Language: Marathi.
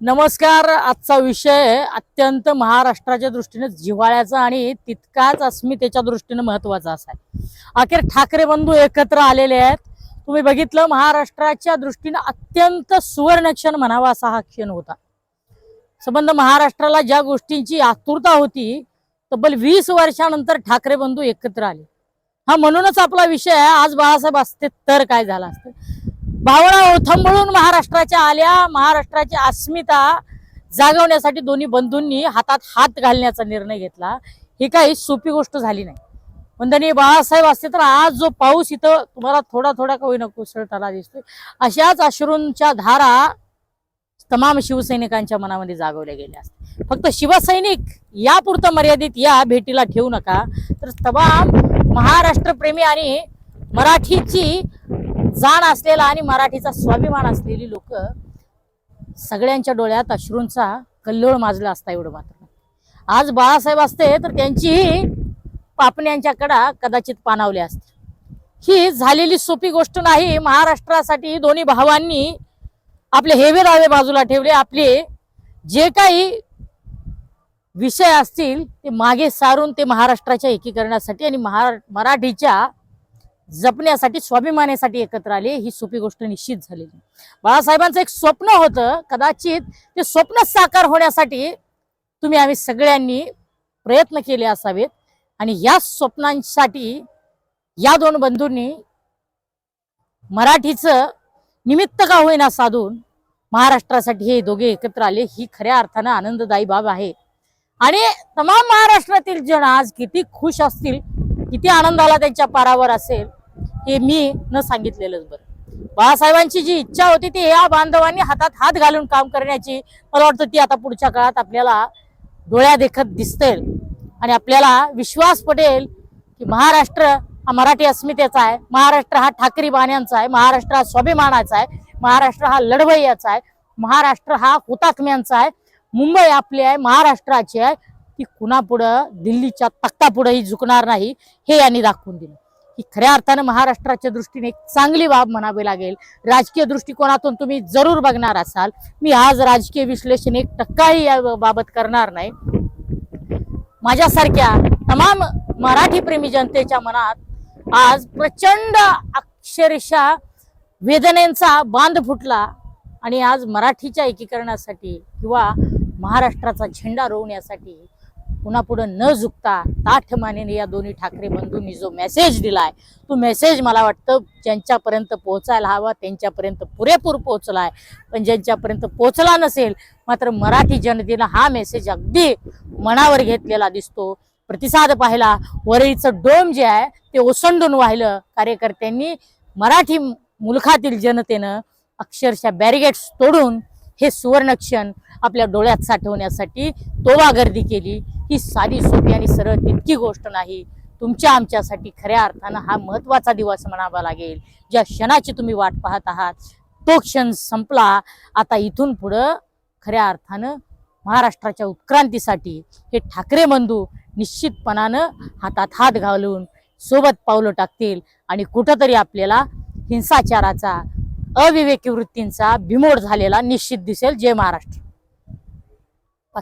नमस्कार. आजचा विषय अत्यंत महाराष्ट्राच्या दृष्टीने जिव्हाळ्याचा आणि तितकाच अस्मितेच्या दृष्टीने महत्त्वाचा असा आहे. अखेर ठाकरे बंधू एकत्र आलेले आहेत. तुम्ही बघितलं महाराष्ट्राच्या दृष्टीने अत्यंत सुवर्ण क्षण म्हणावा असा हा क्षण होता. संबंध महाराष्ट्राला ज्या गोष्टींची आतुरता होती तब्बल वीस वर्षानंतर ठाकरे बंधू एकत्र आले. हा म्हणूनच आपला विषय आहे. आज बाळासाहेब असते तर काय झालं असतं? भावना ओथंबळून महाराष्ट्राच्या आल्या. महाराष्ट्राची अस्मिता जागवण्यासाठी दोन्ही बंधूंनी हातात हात घालण्याचा निर्णय घेतला. ही काही सोपी गोष्ट झाली नाही. वंदनीय बाळासाहेब असते तर आज जो पाऊस इथं तुम्हाला थोडा थोडा का होईना कोसळताना दिसतोय अशाच अश्रूंच्या धारा तमाम शिवसैनिकांच्या मनामध्ये जागवल्या गेल्या असतात फक्त शिवसैनिक यापुरतं मर्यादित या भेटीला ठेवू नका. तर तमाम महाराष्ट्रप्रेमी आणि मराठीची जाण असलेला आणि मराठीचा स्वाभिमान असलेली लोक सगळ्यांच्या डोळ्यात अश्रूंचा कल्लोळ माजला असता एवढं मात्र आज बाळासाहेब असते तर त्यांचीही पापण्यांच्या कडा कदाचित पानावले असते ही झालेली सोपी गोष्ट नाही. महाराष्ट्रासाठी दोन्ही भावांनी आपले हेवे दावे बाजूला ठेवले. आपले जे काही विषय असतील ते मागे सारून ते महाराष्ट्राच्या एकीकरणासाठी आणि महा मराठीच्या जपण्यासाठी स्वाभिमानासाठी एकत्र आले ही सोपी गोष्ट निश्चित झालेली बाळासाहेबांचं एक स्वप्न होतं कदाचित ते स्वप्न साकार होण्यासाठी तुम्ही आम्ही सगळ्यांनी प्रयत्न केले असावेत. आणि या स्वप्नांसाठी या दोन बंधूंनी मराठीचं निमित्त का होईना साधून महाराष्ट्रासाठी हे दोघे एकत्र आले ही खऱ्या अर्थानं आनंददायी बाब आहे. आणि तमाम महाराष्ट्रातील जण आज किती खुश असतील किती आनंदाला त्यांच्या पारावर असेल हे मी न सांगितलेलंच बरं. बाळासाहेबांची जी इच्छा होती ती या बांधवांनी हातात हात घालून काम करण्याची मला वाटतं ती आता पुढच्या काळात आपल्याला डोळ्या देखत दिसतील आणि आपल्याला विश्वास पटेल की महाराष्ट्र हा मराठी अस्मितेचा आहे महाराष्ट्र हा ठाकरी बाण्यांचा आहे महाराष्ट्र हा स्वाभिमानाचा आहे महाराष्ट्र हा लढवय्याचा आहे महाराष्ट्र हा हुतात्म्यांचा आहे मुंबई आपली आहे महाराष्ट्राची आहे ती कुणापुढं दिल्लीच्या तख्तापुढंही झुकणार नाही हे यांनी दाखवून दिलं. ही खऱ्या अर्थानं महाराष्ट्राच्या दृष्टीने एक चांगली बाब म्हणावी लागेल. राजकीय दृष्टिकोनातून तुम्ही जरूर बघणार असाल. मी आज राजकीय विश्लेषण एक टक्काही या बाबत करणार नाही. माझ्यासारख्या तमाम मराठी प्रेमी जनतेच्या मनात आज प्रचंड अक्षरशः वेदनेचा बांध फुटला आणि आज मराठीच्या एकीकरणासाठी किंवा महाराष्ट्राचा झेंडा रोवण्यासाठी पुन्हा पुढं न झुकता ताठ मानेने या दोन्ही ठाकरे बंधूंनी जो मेसेज दिलाय तो मेसेज मला वाटतं ज्यांच्यापर्यंत पोहोचायला हवा त्यांच्यापर्यंत पुरेपूर पोहोचलाय. पण ज्यांच्यापर्यंत पोहोचला नसेल मात्र मराठी जनतेनं हा मेसेज अगदी मनावर घेतलेला दिसतो. प्रतिसाद पाहिला. वरळीचं डोम जे आहे ते ओसंडून वाहिलं कार्यकर्त्यांनी. मराठी मुलखातील जनतेनं अक्षरशः बॅरिगेट्स तोडून हे सुवर्णक्षण आपल्या डोळ्यात साठवण्यासाठी तोवा गर्दी केली. ही साधी सोपी आणि सरळ तितकी गोष्ट नाही. तुमच्या आमच्यासाठी खऱ्या अर्थानं हा महत्त्वाचा दिवस म्हणावा लागेल. ज्या क्षणाची तुम्ही वाट पाहत आहात तो क्षण संपला. आता इथून पुढं खऱ्या अर्थानं महाराष्ट्राच्या उत्क्रांतीसाठी हे ठाकरे बंधू निश्चितपणानं हातात हात घालून सोबत पावलं टाकतील आणि कुठंतरी आपल्याला हिंसाचाराचा अविवेकी वृत्तींचा बिमोड झालेला निश्चित दिसेल जय महाराष्ट्र.